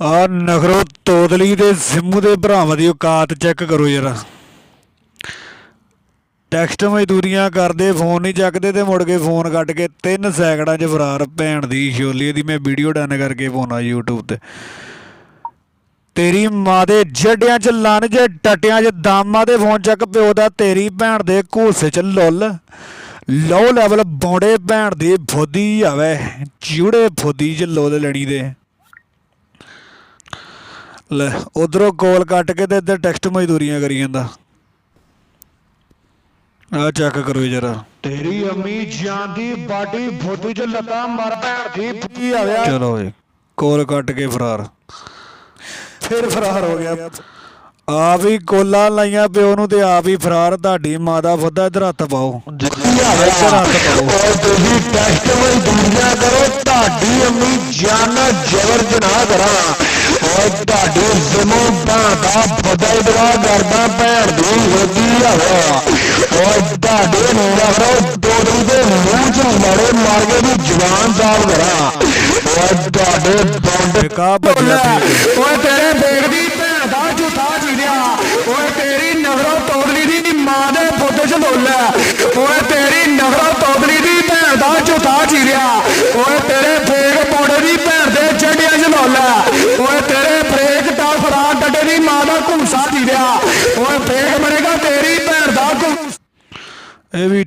ਆ ਨਖਰੋ ਤੋਦਲੀ ਦੇ ਸਿੰਮੂ ਦੇ ਭਰਾਵਾਂ ਦੀ ਔਕਾਤ ਚੈੱਕ ਕਰੋ ਯਾਰ ਟੈਕਸਟ ਮਜ਼ਦੂਰੀਆਂ ਕਰਦੇ, ਫੋਨ ਨਹੀਂ ਚੱਕਦੇ ਤੇ ਮੁੜ ਕੇ ਫੋਨ ਕੱਟ ਕੇ 3 ਸੈਕਿੰਡਾਂ 'ਚ ਫਰਾਰ ਭੈਣ ਦੀ ਛੋਲੀ ਦੀ ਮੈਂ ਵੀਡੀਓ ਡਨ ਕਰਕੇ ਪਾਉਣਾ YouTube ਤੇ। ਤੇਰੀ ਮਾਂ ਦੇ ਜੱਡਿਆਂ 'ਚ ਲੰਨ ਜੇ, ਟਟਿਆਂ 'ਚ ਦਾਮਾਂ ਦੇ ਫੋਨ ਚੱਕ, ਪਿਓ ਦਾ ਤੇਰੀ ਭੈਣ ਦੇ ਘੂਸੇ 'ਚ ਲੁੱਲ। ਲੋ ਲੈਵਲ ਬੌੜੇ ਭੈਣ ਦੀ ਫੋਦੀ ਆਵੇ ਚੂੜੇ ਫੋਦੀ 'ਚ ਲੁੱਲ ਲੈਣੀ ਦੇ ਲੈ ਉਧਰੋਂ ਕੋਲ ਕੱਟ ਕੇ ਤੇ ਇੱਧਰ ਟੈਕਸਟ ਮਜ਼ਦੂਰੀਆਂ ਕਰੀ ਜਾਂਦਾ। ਆ ਚੈੱਕ ਕਰੋ ਜਰਾ। ਤੇਰੀ ਅੰਮੀ ਜਾਂਦੀ ਬਾਡੀ ਫੋਟੋ ਚ ਲੱਤਾਂ ਮਰ ਭੈਣ ਦੀ ਆਵਿਆ ਚਲੋ ਏ ਕੋਲ ਕੱਟ ਕੇ ਫਰਾਰ। ਫਿਰ ਫਰਾਰ ਹੋ ਗਿਆ। ਆਪ ਹੀ ਕੋਲਾ ਲਾਈਆਂ ਪਿਓ ਨੂੰ ਤੇ ਆਪ ਹੀ ਫਰਾਰ। ਤੁਹਾਡੀ ਮਾਂ ਦਾ ਫੁੱਦਾ ਇੱਧਰ ਹੱਥ ਪਾਓ। ਇੱਧਰ ਹੱਥ ਪਾਓ। ਤੁਸੀਂ ਟੈਸਟ ਮਜ਼ਦੂਰੀਆਂ ਕਰੋ ਤੁਹਾਡੀ ਅੰਮੀ ਜਾਨ ਜ਼ਬਰ ਜਨਾਹ ਕਰਾਂ। ਦਾ ਫਦਾ ਇਦਰਾ ਕਰਦਾ ਭੈਣ ਦੀ ਹੋਦੀ ਆਵਾ। ਓਏ ਤੁਹਾਡੇ ਨਖਰੋ ਦੋਦਰੀ ਦੇ ਮੂੰਹ ਚ ਲੜੇ ਮਾਰ ਕੇ ਦੀ ਜਵਾਨ ਸਾਫ਼ ਕਰਾਂ। ਓਏ ਤੁਹਾਡੇ ਬੰਦ ਕਾ ਭੱਜਿਆ ਓਏ ਤੇਰੇ ਬੇਗਦੀ ਭੈਣ ਦਾ ਝੂਠਾ ਚੀਰਿਆ। ਓਏ ਤੇਰੀ ਨਗਰੋ ਤੋਦਲੀ ਦੀ ਮਾਂ ਦੇ ਫੋਟੋ ਚ ਲੋਲਾ ਓਏ ਤੇਰੀ ਨਗਰੋ ਤੋਦਲੀ ਦੀ ਭੈਣ ਦਾ ਝੂਠਾ ਚੀਰਿਆ। ਓਏ ਤੇਰੇ ਫੇਕ ਪੌੜੇ ਦੀ ਭੈਣ ਦੇ ਜੱਡਿਆਂ ਚ ਲੋਲਾ ਓਏ ਤੇਰੇ ਫੇਕ ਟਾ ਫਰਾ ਦੀ ਮਾਂ ਦਾ ਘੁੰਸਾ ਚੀਰਿਆ ਓਏ ਫੇਕ ਮਰੇਗਾ ਤੇਰੀ ਭੈਣ ਦਾ ਘੁੰਸਾ ਇਹ ਵੀ